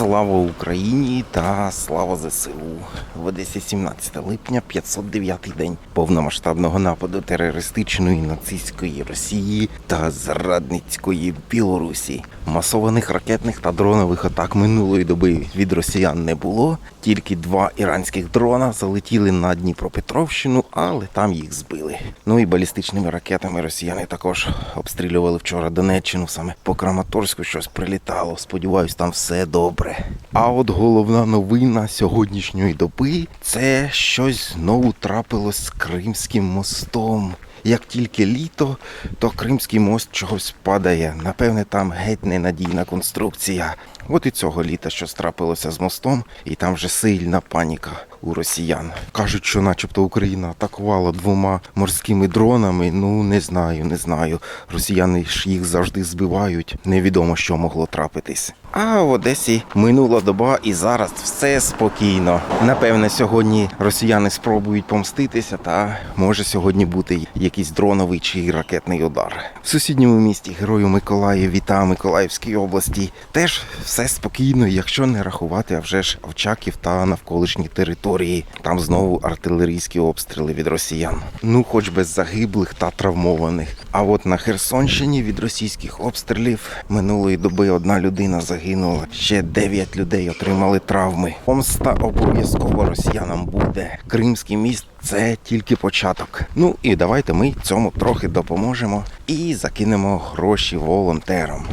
Слава Україні та слава ЗСУ. В Одесі 17 липня, 509 день повномасштабного нападу терористичної нацистської Росії та зрадницької Білорусі. Масованих ракетних та дронових атак минулої доби від росіян не було. Тільки два іранських дрона залетіли на Дніпропетровщину, але там їх збили. Ну і балістичними ракетами росіяни також обстрілювали вчора Донеччину. Саме по Краматорську щось прилітало. Сподіваюсь, там все добре. А от головна новина сьогоднішньої доби це щось знову трапилось з Кримським мостом. Як тільки літо, то Кримський мост чогось падає. Напевне, там геть ненадійна конструкція. От і цього літа щось трапилося з мостом, і там вже сильна паніка у росіян. Кажуть, що начебто Україна атакувала двома морськими дронами. Ну не знаю, не знаю. Росіяни ж їх завжди збивають. Невідомо, що могло трапитись. А в Одесі минула доба, і зараз все спокійно. Напевне, сьогодні росіяни спробують помститися, та може сьогодні бути якийсь дроновий чи ракетний удар. В сусідньому місті Герою Миколаїві та Миколаївській області теж все спокійно, якщо не рахувати, а вже ж Овчаків та навколишні території. Там знову артилерійські обстріли від росіян. Ну, хоч без загиблих та травмованих. А от на Херсонщині від російських обстрілів минулої доби одна людина загинула. Ще 9 людей отримали травми. Помста обов'язково росіянам буде. Кримський міст це тільки початок. Ну і давайте ми цьому трохи допоможемо і закинемо гроші волонтерам.